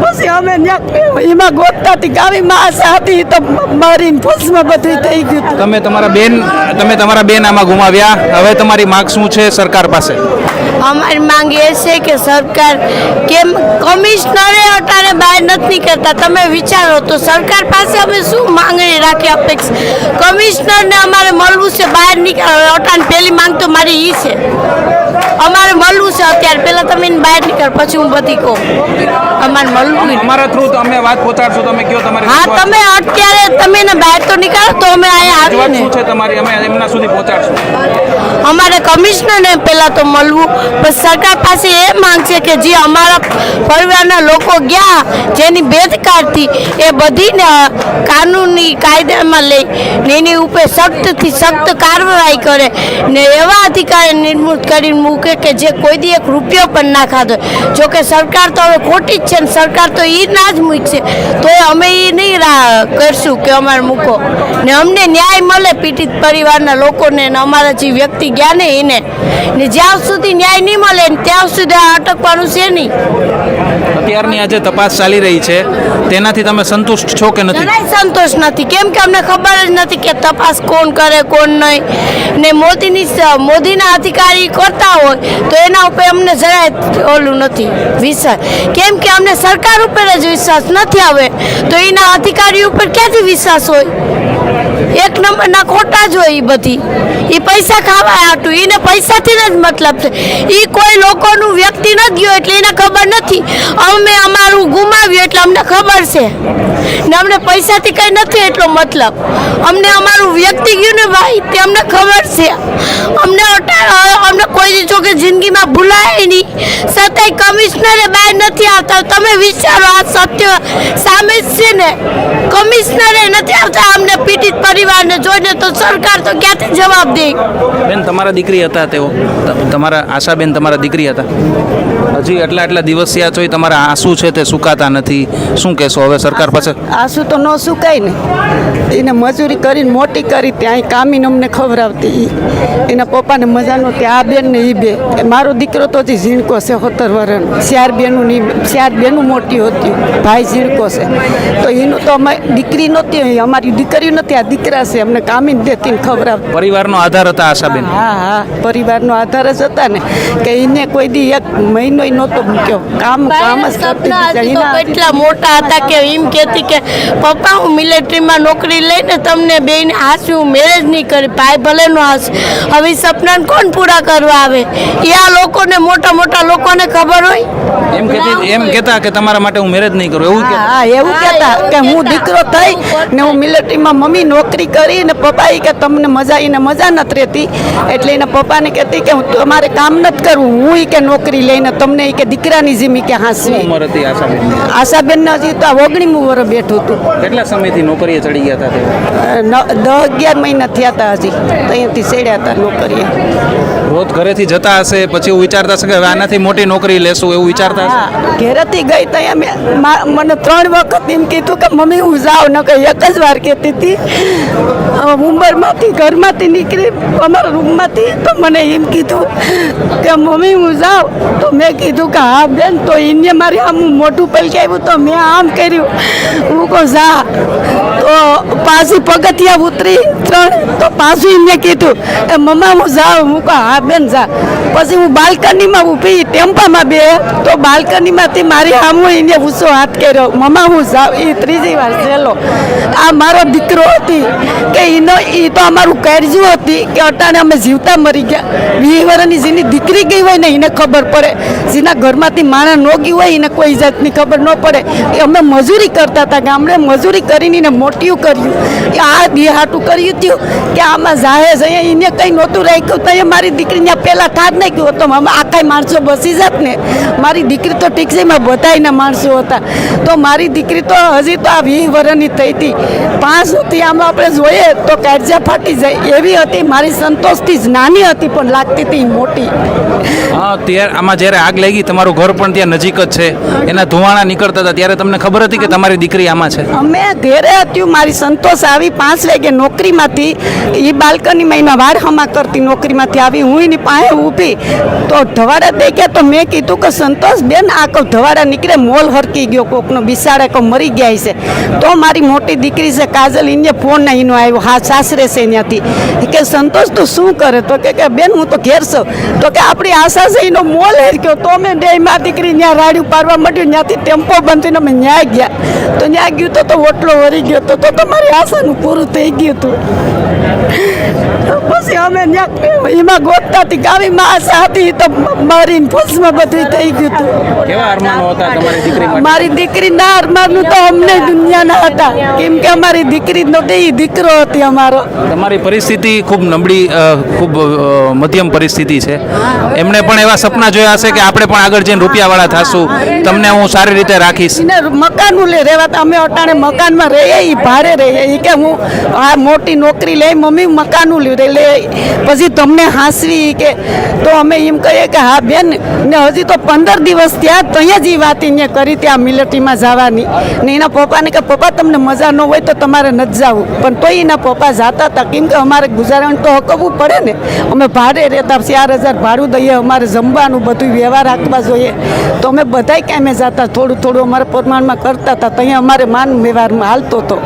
પછી અમે એમાં ગોતતા હતી ગાવી માસ હતી તો મારીને ફસમાં બધું થઈ ગયું હતું. તમે તમારા બેન તમે તમારા બેન આમાં ગુમાવ્યા. હવે તમારી માગ શું છે સરકાર પાસે? અમારી માંગ એ છે કે સરકાર કેમ કમિશનરે અટાણે બહાર નથી કરતા તમે વિચારો તો સરકાર પાસે અમે શું માંગણી રાખી અપેક્ષા? કમિશનરને અમારે મળવું છે બહાર નીકળે. અટાણે પહેલી માંગ તો મારી ઈ છે. અમારે મળવું છે અત્યારે. પહેલાં તમે બહાર નીકળ પછી હું બધી કહું. અમારે મળવું. અમારા થ્રુ તમે વાત પહોંચાડશો. તમે કયો તમારે હા તમે અત્યારે તમે બહાર તો નીકળો તો અમે અહીંયા આવીને છે તમારી? અમે એમના સુધી પહોંચાડશું. અમારે કમિશનરને પહેલાં તો મળવું પણ સરકાર પાસે એ માંગ છે કે જે અમારા પરિવારના લોકો ગયા, જેની ભેદકારથી એ બધીને કાનૂની કાયદામાં લઈ ને એની ઉપર સખ્તથી સખ્ત કાર્યવાહી કરે ને એવા અધિકારી નિર્મૂળ કરીને મૂકે કે જે કોઈ દી એક રૂપિયો પણ ના ખાધો. જોકે સરકાર તો હવે ખોટી જ છે ને સરકાર તો એ ના જ મૂકશે તો અમે એ નહીં રા કરશું કે અમારે મૂકો. ને અમને ન્યાય મળે પીડિત પરિવારના લોકોને અને અમારા જે વ્યક્તિ ગયા ને એને. ને જ્યાં સુધી ન્યાય નહીં મળે ત્યાં સુધી આ અટકવાનું છે નહીં. અત્યારની આજે તપાસ ચાલી રહી છે તેનાથી તમે સંતુષ્ટ છો કે નથી? સંતોષ નથી. કેમ કે અમને ખબર જ નથી કે તપાસ કોણ કરે કોણ નહીં. ને મોદીની મોદીના અધિકારી કરતા હોય તો એના ઉપર અમને જરાય ઓલું નથી વિશ્વાસ. કેમ કે અમને સરકાર ઉપર જ વિશ્વાસ નથી આવે તો એના અધિકારી ઉપર ક્યાંથી વિશ્વાસ હોય? એક નંબરના ખોટા જ હોય એ બધી. એ પૈસા ખાવા હાટું. એને પૈસાથી જ મતલબ છે. એ કોઈ લોકોનું વ્યક્તિ ન ગયો એટલે એને ખબર નથી. અમે અમારું ગુમાવ્યું એટલે અમને ખબર છે. ને અમને પૈસાથી કંઈ નથી એટલો મતલબ. અમને અમારું વ્યક્તિ ગયું ને ભાઈ, તે અમને ખબર છે. અમને અમને કોઈ જો કે જિંદગીમાં ભૂલાય નહીં. છતાંય કમિશનરે બહાર નથી આવતા. તમે વિચારો, આ સત્ય સામે જ છે ને. કમિશનરે નથી આવતા અમને પીડિત પરિવારને જોઈને તો સરકાર તો ક્યાંથી જવાબ દે? બેન તમારા દીકરી હતા તેઓ. તમારા આશાબેન તમારા દીકરી હતા. હજી એટલા એટલા દિવસ થયા છો તમારા આંસુ છે તે સુકાતા નથી. શું કહેશો? હવે સરકાર પાસે આંસુ તો ન સુકાય ને. એને મજૂરી કરીને મોટી કરી ત્યાં કામીને અમને ખવડાવતી. એના પપ્પાને મજાનો કે આ બેન ને એ બે. મારો દીકરો તો હજી ઝીણકો છે સત્તર વર્ષનો ચાર બેનું ચાર બેનું મોટી હતી ભાઈ ઝીણકો છે. તો એનું તો અમે દીકરી નહોતી અમારી દીકરી નથી આ દીકરા છે. અમને કામી દેતી ખબર પરિવારનો આધાર હતા આશાબેન હા હા. પરિવારનો આધાર જ હતા ને. કે એને કોઈ દી એક મહિનો નહોતો મૂક્યો. કામ કામ જ કરતી કેટલા મોટા હતા કે એમ કહેતી કે પપ્પા હું મિલિટરીમાં નોકરી લઈને તમને બેને હાસ્યું હું મેરેજ નહીં કરી ભાઈ ભલે નો હાસ. હવે સપનાને કોણ પૂરા કરવા આવે? એ આ લોકોને મોટા મોટા લોકોને ખબર હોય? એમ કહેતી એમ કહેતા કે તમારા માટે હું મેરેજ નહીં કરું. એવું હા હા એવું કહેતા કે હું દીકરો થઈ ને હું મિલિટરીમાં મમ્મી નોકરી કરી ને પપ્પા ઈ કે તમને મજા એને મજા નથી રહેતી. એટલે એના પપ્પાને કહેતી કે હું તમારે કામ નથી કરવું હું કે નોકરી લઈને તમને કે દીકરાની જીમી કે હાંસવી. આશાબેન હજી તો ઓગણીમું વર્ષ બેઠું હતું. કેટલા સમયથી નોકરીએ ચડી ગયા હતા દસ અગિયાર મહિના થયા હતા હજી. અહીંયાથી સેડ્યા હતા નોકરીએ. રોજ ઘરેથી જતા હશે પછી એવું વિચારતા હશે કે આનાથી મોટી નોકરી લેશું એવું વિચારતા ઘરેથી ગઈ તો મેં મને ત્રણ વખત એમ કીધું કે મમ્મી હું જાઉં ન કે એક જ વાર કહેતી હતી અ, મુંબઈમાંથી ઘરમાંથી નીકળી અમારા રૂમમાંથી. તો મને એમ કીધું કે મમ્મી હું જાઉં. તો મેં કીધું કે હા બેન તો એને મારી આમ મોઢું પલકાવ્યું તો મેં આમ કર્યું. હું કહું જા. તો પાછી પગથિયા ઉતરી ત્રણ તો પાછું એમને કીધું કે મમ્મા હું જાઉં. હું કહું હા બેન જા. પછી હું બાલ્કનીમાં ઊભી ટેમ્પામાં બે તો બાલ્કનીમાંથી મારી આમ એને ઊંચો હાથ કર્યો. મમ્મા હું જાઉં. એ ત્રીજી વાર છેલ્લો આ મારો દીકરો હતી કે એનો એ તો અમારું કરજું હતી કે અટાણે અમે જીવતા મરી ગયા. વીસ જેની દીકરી ગઈ હોય ને એને ખબર પડે. જેના ઘરમાંથી માણસ ન ગયું હોય એને કોઈ જાતની ખબર ન પડે. એ અમે મજૂરી કરતા હતા ગામડે મજૂરી કરીને એને મોટિયું કર્યું. કે આ દેહાટું કર્યું હતું કે આમાં જાહેજ અહીંયા એને કંઈ નહોતું રાખ્યું તો એ મારી દીકરીને પહેલાં થાત નાખ્યું તો આખાય આખા માણસો બસી જાત ને. મારી દીકરી તો ઠીક છે, એમાં બધાયના માણસો હતા. તો મારી દીકરી તો હજી તો આ વીસ વર્ષની થઈ હતી પાંચ હતી આમાં આપણે જોઈએ તો કાળજા ફાટી જાય. એવી હતી મારી સંતોષથી જ નાની હતી પણ લાગતી હતી મોટી. હા ત્યારે આમાં જ્યારે આગ લાગી તમારું ઘર પણ ત્યાં નજીક જ છે. એના ધુવાણા નીકળતા હતા. ત્યારે તમને ખબર હતી કે તમારી દીકરી આમાં છે? અમે ઘેરે હતી મારી સંતોષ આવી પાંચ વાગે નોકરીમાંથી એ બાલ્કનીમાં એના વાર હમા કરતી નોકરીમાંથી આવી. હું એની પાસે ઊભી. તો ધવાડા દઈ ગયા તો મેં કીધું કે સંતોષ બેન આ કહું ધવાડા નીકળે મોલ હરકી ગયો કોકનો બિસાડે કહું મરી ગયા છે. તો મારી મોટી દીકરી છે કાજલ એને ફોન એનો આવ્યો. હા સાસરે છે ત્યાંથી કે સંતોષ તું શું કરે? તો કે બેન હું તો ઘેર છું. તો કે આપણી આશા છે એનો મોલ હેરક્યો. તો મેં બે મારી દીકરી ત્યાં રાડ્યું પાડવા માંડ્યું. ત્યાંથી ટેમ્પો બંધ થઈને અમે ન્યાય ગયા. તો ત્યાં ગયું તો તો ઓટલો વળી ગયો તો તો તમારી આશાનું પૂરું થઈ ગયું હતું. પછી અમે એમાં ગોતતા હતી ગાડીમાં આશા હતી તો મારીને ફસમાં બધું થઈ ગયું હતું. મારી દીકરી ના અરમાનનું તો અમને દુનિયાના હતા. કેમ કે અમારી દીકરી નહોતી દીકરો હતી અમારો. તમારી પરિસ્થિતિ ખૂબ નબળી ખૂબ મધ્યમ પરિસ્થિતિ છે. એમણે પણ એવા સપના જોયા હશે કે આપણે પણ આગળ જઈને રૂપિયાવાળા થાશું. તમને હું સારી રીતે રાખીશ. ને મકાનું લે રહેવા તો અમે અટાણે મકાનમાં રહીએ એ ભારે રહીએ. એ કે હું આ મોટી નોકરી લઈ મમ્મી મકાનું લે લે. પછી તમને હાંસવી કે તો અમે એમ કહીએ કે હા બેન ને હજી તો પંદર દિવસ ત્યાં ત્યાં જ એ વાત એને કરી ત્યાં મિલિટરીમાં જવાની. ને એના પપ્પાને કે પપ્પા તમને મજા ન હોય તો તમારે નથી જવું. પણ તોય એના પપ્પા જાતા હતા. કેમ કે અમારે ગુજારણ તો હકવવું પડે ને. અમે ભાડે રહેતા ચાર હજાર ભાડું દઈએ, અમારે જમવાનું બધું વ્યવહાર રાખવા જોઈએ. તો અમે બધાય કામે જતા, થોડું થોડું અમારા પ્રમાણમાં કરતા હતા. ત્યાં અમારે માન વ્યવહારમાં હાલતો હતો.